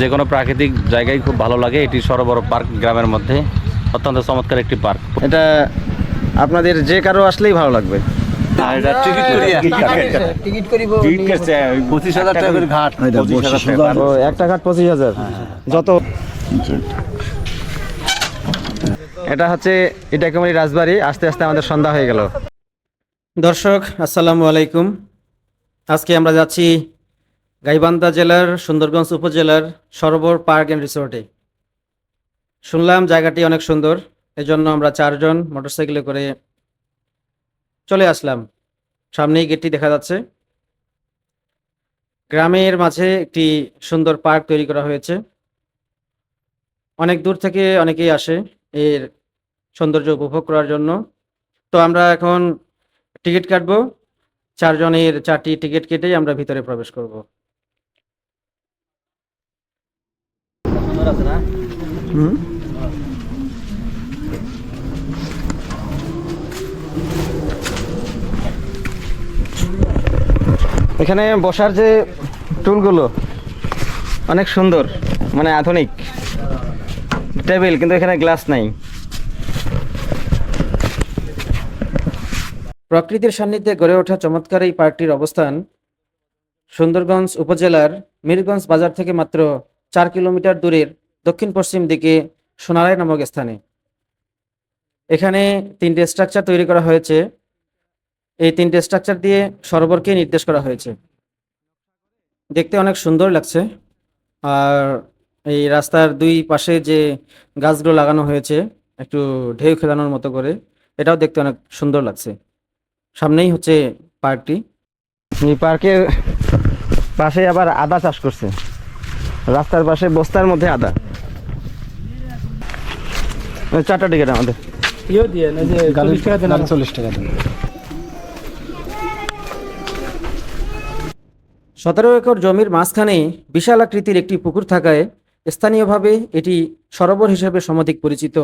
যে কোনো প্রাকৃতিক জায়গায় খুব ভালো লাগে। এটি সরোবর পার্ক গ্রামের মধ্যে। অত্যন্ত চমৎকার একটি পার্ক। এটা আপনাদের যে কারও আসলেই ভালো লাগবে। পঁচিশ হাজার ঘাট। ও একটা ঘাট পঁচিশ হাজার। যত এটা হচ্ছে এটা কুমারী রাজবাড়ি। আস্তে আস্তে আমাদের সন্ধ্যা হয়ে গেল। দর্শক আসসালামু আলাইকুম। আজকে আমরা যাচ্ছি গাইবান্ধা জেলার, সুন্দরগঞ্জ উপজেলার সরোবর পার্ক অ্যান্ড রিসোর্টে। শুনলাম জায়গাটি অনেক সুন্দর, এজন্য আমরা চারজন মোটরসাইকেলে করে চলে আসলাম। সামনেই গেটটি দেখা যাচ্ছে। গ্রামের মাঝে একটি সুন্দর পার্ক তৈরি করা হয়েছে। অনেক দূর থেকে অনেকেই আসে এর সৌন্দর্য উপভোগ করার জন্য। তো আমরা এখন টিকিট কাটবো। চারজনের চারটি টিকিট কেটেই আমরা ভিতরে প্রবেশ করব। হুম? এখানে বসার যে টুলগুলো অনেক সুন্দর মানে আধুনিক। টেবিল কিন্তু এখানে গ্লাস নাই। প্রকৃতির সান্নিধ্যে গড়ে ওঠা চমৎকার এই পার্কটির অবস্থান সুন্দরগঞ্জ উপজেলার মিরগঞ্জ বাজার থেকে মাত্র চার কিলোমিটার দূরের দক্ষিণ পশ্চিম দিকে সোনারাই নামক স্থানে। এখানে তিনটে স্ট্রাকচার তৈরি করা হয়েছে। এই তিনটে স্ট্রাকচার দিয়ে সরোবরকে নির্দেশ করা হয়েছে। দেখতে অনেক সুন্দর লাগছে। আর এই রাস্তার দুই পাশে যে গাছগুলো লাগানো হয়েছে, একটু ঢেউ খেলানোর মতো করে, এটাও দেখতে অনেক সুন্দর লাগছে। সামনেই হচ্ছে পার্কটি। এই পার্কের পাশে আবার আদা চাষ করছে। রাস্তার পাশে বস্তার মধ্যে আদা। চারটা টিকিট আমাদের। চল্লিশ টাকা সতেরো একর জমির মাঝখানে বিশাল আকৃতির একটি পুকুর থাকায় স্থানীয়ভাবে এটি সরোবর হিসেবে সমধিক পরিচিত।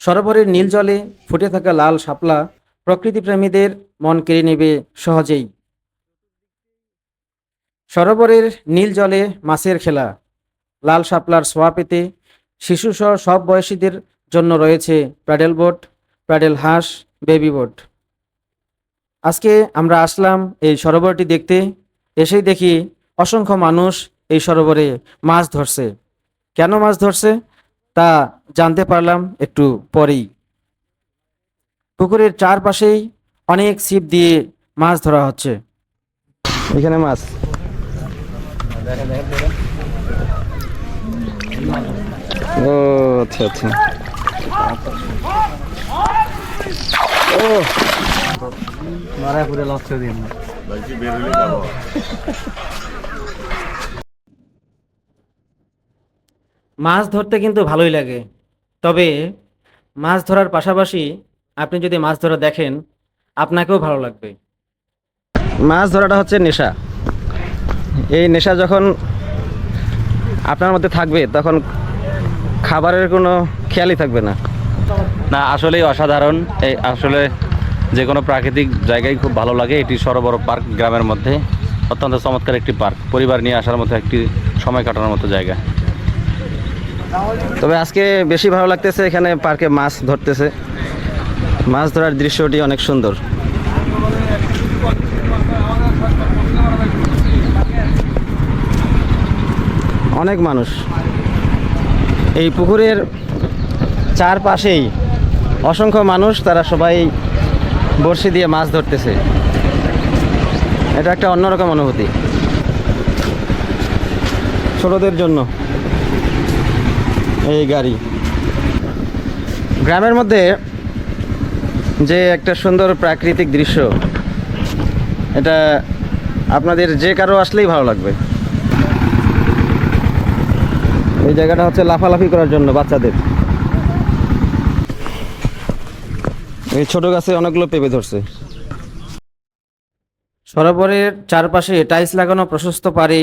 সরোবরের নীল জলে ফুটে থাকা লাল শাপলা প্রকৃতিপ্রেমীদের মন কেড়ে নেবে সহজেই। সরোবরের নীল জলে মাছের খেলা। লাল শাপলার সোয়া পেতে শিশুসহ সব বয়সীদের জন্য রয়েছে প্যাডেল বোট, প্যাডেল হাঁস, বেবি বোট। আজকে আমরা আসলাম এই সরোবরটি দেখতে। এসেই দেখি অসংখ্য মানুষ এই সরোবরে মাছ ধরছে। কেন মাছ ধরছে? তা জানতে পারলাম একটু পরেই। পুকুরের চারপাশেই অনেক ছিপ দিয়ে মাছ ধরা হচ্ছে। এখানে মাছ। ও আচ্ছা আচ্ছা। ও। মাছ ধরতে কিন্তু ভালোই লাগে। তবে মাছ ধরার পাশাপাশি আপনি যদি মাছ ধরা দেখেন আপনাকেও ভালো লাগবে। মাছ ধরাটা হচ্ছে নেশা। এই নেশা যখন আপনার মধ্যে থাকবে তখন খাবারের কোনো খেয়ালই থাকবে না। না আসলেই অসাধারণ। এই আসলে যে কোনো প্রাকৃতিক জায়গায় খুব ভালো লাগে। এটি সরোবর পার্ক গ্রামের মধ্যে। অত্যন্ত চমৎকার একটি পার্ক। পরিবার নিয়ে আসার মতো একটি সময় কাটানোর মতো জায়গা। তবে আজকে বেশি ভালো লাগতেছে এখানে পার্কে মাছ ধরতেছে। মাছ ধরার দৃশ্যটি অনেক সুন্দর। অনেক মানুষ। এই পুকুরের চারপাশেই অসংখ্য মানুষ, তারা সবাই বড়শি দিয়ে মাছ ধরতেছে। এটা একটা অন্যরকম অনুভূতি। ছোটদের জন্য এই গাড়ি। গ্রামের মধ্যে যে একটা সুন্দর প্রাকৃতিক দৃশ্য, এটা আপনাদের যে কারও আসলেই ভালো লাগবে। এই জায়গাটা হচ্ছে লাফালাফি করার জন্য বাচ্চাদের। এই ছোট গাছে অনেকগুলো পেঁপে ধরছে। সরোবরের চারপাশে টাইলস লাগানো প্রশস্ত পারে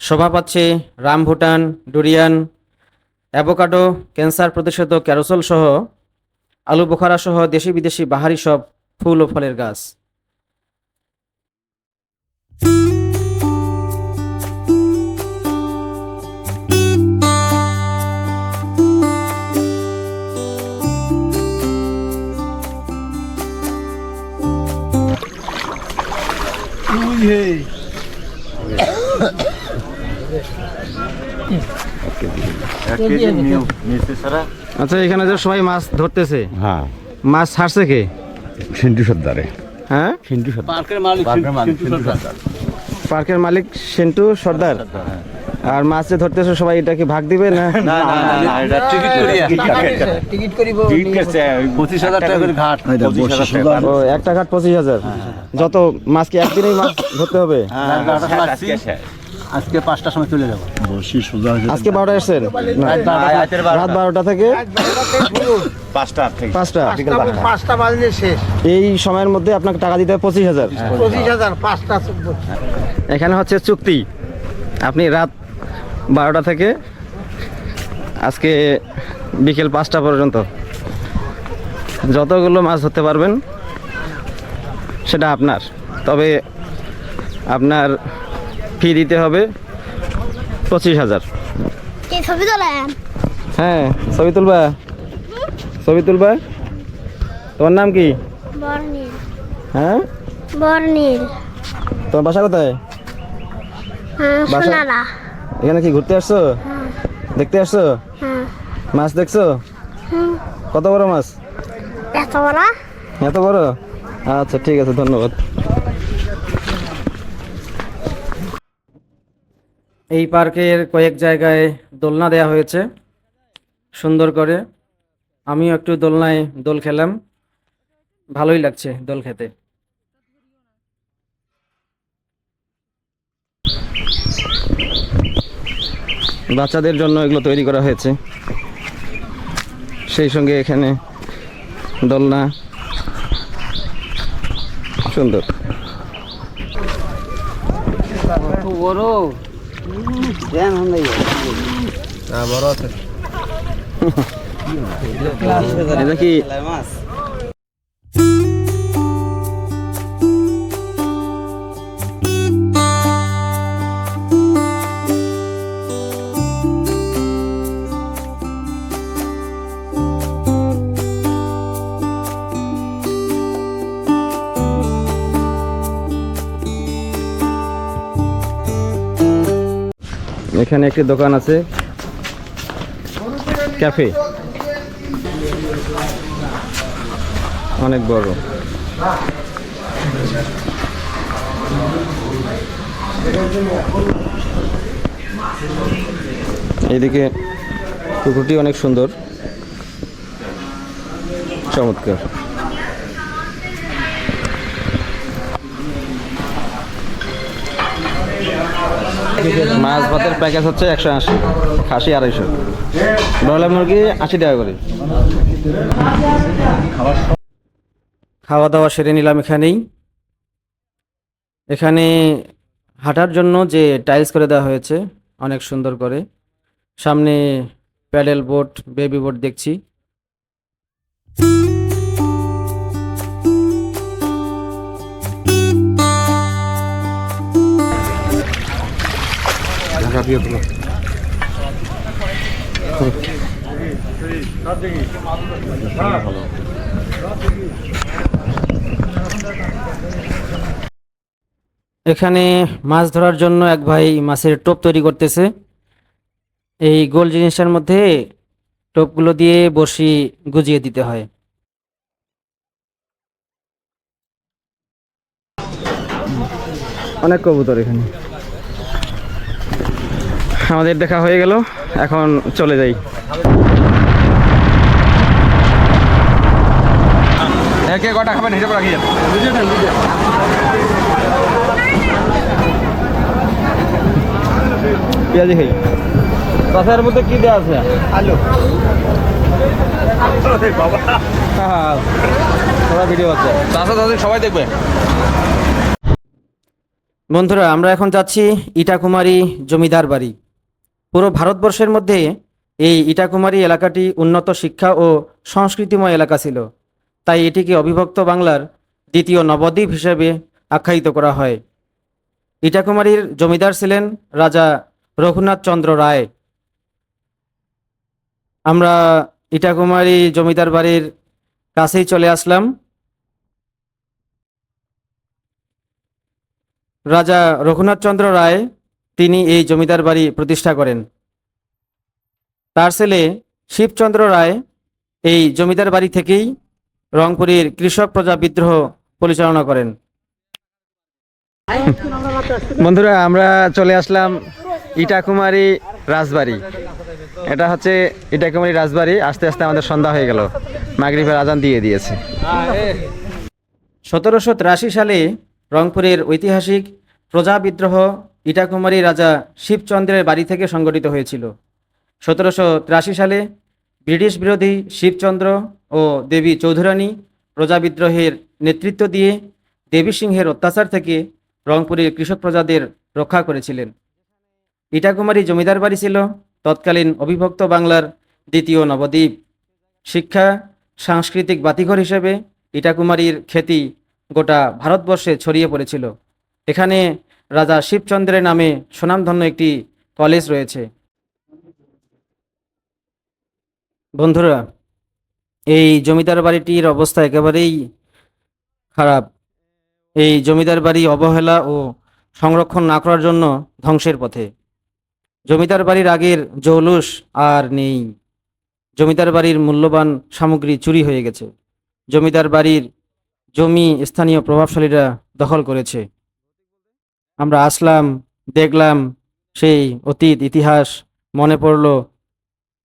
শোভা পাচ্ছে রামভুটান ডুরিয়ান, অ্যাভোকাডো, ক্যান্সার প্রতিষেধক, ক্যারোসল সহ আলু বোখারা সহ দেশি বিদেশি বাহারি সব ফুল ও ফলের গাছ। আচ্ছা এখানে যে সবাই মাছ ধরতেছে হ্যাঁ। মাছ ছাড়ছে কে? সিন্টু সর্দারে। হ্যাঁ? সিন্টু সর্দার। পার্কের মালিক পার্কের মালিক সিন্টু সর্দার। পার্কের মালিক সেন্টু সর্দার? আর মাছ যে ধরতেছে সবাই এটা কি ভাগ দিবে না? না না এটা টিকিট করিয়া। টিকিট করিব টিকিট পঁচিশ হাজার টাকা করে ঘাট পঁচিশ হাজার টাকা। ও একটা ঘাট পঁচিশ হাজার। যত মাছ কি একদিনেই মাছ ধরতে হবে? আজকে পাঁচটার সময় চলে যাব। বসি সোজা হয়ে আজকে বারোটা এসছেন রাত বারোটা থেকে? পাঁচটা পাঁচটা? পাঁচটা বাজলে শেষ। এই সময়ের মধ্যে আপনাকে টাকা দিতে হবে পঁচিশ হাজার। পঁচিশ হাজার পাঁচটা এখানে হচ্ছে চুক্তি। আপনি রাত বারোটা থেকে আজকে বিকেল পাঁচটা পর্যন্ত যতগুলো মাছ ধরতে পারবেন সেটা আপনার। তবে আপনার ফি দিতে হবে পঁচিশ হাজার। ছবি তোলেন? হ্যাঁ ছবি তুলবা। ছবি তুলবা। তোমার নাম কি? হ্যাঁ? বর্ণিল। তোমার বাসা কোথায়? হ্যাঁ এখানে কি ঘুরতে আসছো? দেখতে আসছো? হ্যাঁ। মাছ দেখছ? কত বড় মাছ? এত বড়? এত বড়? আচ্ছা ঠিক আছে ধন্যবাদ। এই পার্কের কয়েক জায়গায় দোলনা দেয়া হয়েছে। সুন্দর করে। আমিও একটু দোলনায় দোল খেলাম। ভালোই লাগছে দোল খেতে। বাচ্চাদের জন্য এগুলো তৈরি করা হয়েছে। সেই সঙ্গে এখানে দোলনা। সুন্দর। এটা কি? এখানে একটি দোকান আছে। ক্যাফে। অনেক বড়। এইদিকে পুকুরটি অনেক সুন্দর। চমৎকার। মাছ ভাতের প্যাকেজ হচ্ছে একশো আশি, খাসি আড়াইশো। ব্রয়লার মুরগি আশি টাকা করে। খাওয়া দাওয়া সেরে নিলাম এখানেই। এখানে হাঁটার জন্য যে টাইলস করে দেওয়া হয়েছে, অনেক সুন্দর করে। সামনে প্যাডেল বোট বেবি বোট দেখছি। এখানে মাছ ধরার জন্য এক ভাই মাছের টোপ তৈরি করতেছে। এই গোল জিনিসটার মধ্যে টোপগুলো দিয়ে বড়শি গুজিয়ে দিতে হয়। অনেক কবুতর এখানে। আমাদের দেখা হয়ে গেল। এখন চলে যাই। একে কটা খাবেন? হিসেবে রাখিয়ে পেঁয়াজি খাই। কাঁচার মধ্যে কি দেওয়া আছে? আলু। হ্যাঁ ভিডিও আছে। চাষি সবাই দেখবে। বন্ধুরা আমরা এখন যাচ্ছি ইটাকুমারী জমিদার বাড়ি। পুরো ভারতবর্ষের মধ্যে এই ইটাকুমারী এলাকাটি উন্নত শিক্ষা ও সংস্কৃতিময় এলাকা ছিল। তাই এটিকে অবিভক্ত বাংলার দ্বিতীয় নবদ্বীপ হিসেবে আখ্যায়িত করা হয়। ইটাকুমারীর জমিদার ছিলেন রাজা রঘুনাথ চন্দ্র রায়। আমরা ইটাকুমারী জমিদার বাড়ির কাছেই চলে আসলাম। রাজা রঘুনাথচন্দ্র রায় তিনি এই জমিদার বাড়ি প্রতিষ্ঠা করেন। তার ছেলে শিবচন্দ্র রায় এই জমিদার বাড়ি থেকেই রংপুরের কৃষক প্রজা বিদ্রোহ পরিচালনা করেন। বন্ধুরা আমরা চলে আসলাম ইটাকুমারী রাজবাড়ি। এটা হচ্ছে ইটাকুমারী রাজবাড়ি। আস্তে আস্তে আমাদের সন্ধ্যা হয়ে গেল। মাগরিবের আজান দিয়ে দিয়েছে। সতেরোশো তিরাশি সালে রংপুরের ঐতিহাসিক প্রজা বিদ্রোহ ইটাকুমারী রাজা শিবচন্দ্রের বাড়ি থেকে সংগঠিত হয়েছিল। সতেরোশো তিরাশি সালে ব্রিটিশ বিরোধী শিবচন্দ্র ও দেবী চৌধুরানী প্রজা বিদ্রোহের নেতৃত্ব দিয়ে দেবী সিংহের অত্যাচার থেকে রংপুরের কৃষক প্রজাদের রক্ষা করেছিলেন। ইটাকুমারী জমিদার বাড়ি ছিল তৎকালীন অবিভক্ত বাংলার দ্বিতীয় নবদ্বীপ। শিক্ষা, সাংস্কৃতিক বাতিঘর হিসেবে ইটাকুমারীর খ্যাতি গোটা ভারতবর্ষে ছড়িয়ে পড়েছিল। এখানে রাজা শিবচন্দ্রের নামে সুনামধন্য একটি কলেজ রয়েছে। বন্ধুরা, এই জমিদার বাড়িটির অবস্থা একেবারেই খারাপ। এই জমিদার বাড়ি অবহেলা ও সংরক্ষণ না করার জন্য ধ্বংসের পথে। জমিদার বাড়ির আগের জৌলুস আর নেই। জমিদার বাড়ির মূল্যবান সামগ্রী চুরি হয়ে গেছে। জমিদার বাড়ির জমি স্থানীয় প্রভাবশালীরা দখল করেছে। আমরা আসলাম, দেখলাম সেই অতীত ইতিহাস মনে পড়ল।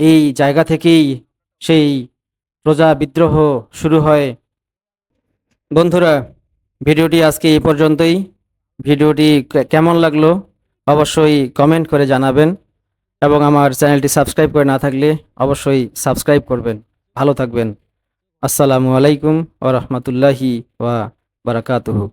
এই জায়গা থেকেই সেই প্রজা বিদ্রোহ শুরু হয়। বন্ধুরা, ভিডিওটি আজকে এই পর্যন্তই। ভিডিওটি কেমন লাগল অবশ্যই কমেন্ট করে জানাবেন এবং আমার চ্যানেলটি সাবস্ক্রাইব করে না থাকলে অবশ্যই সাবস্ক্রাইব করবেন। ভালো থাকবেন। আসসালামু আলাইকুম ও রহমতুল্লাহি ওয়া বারাকাতুহু।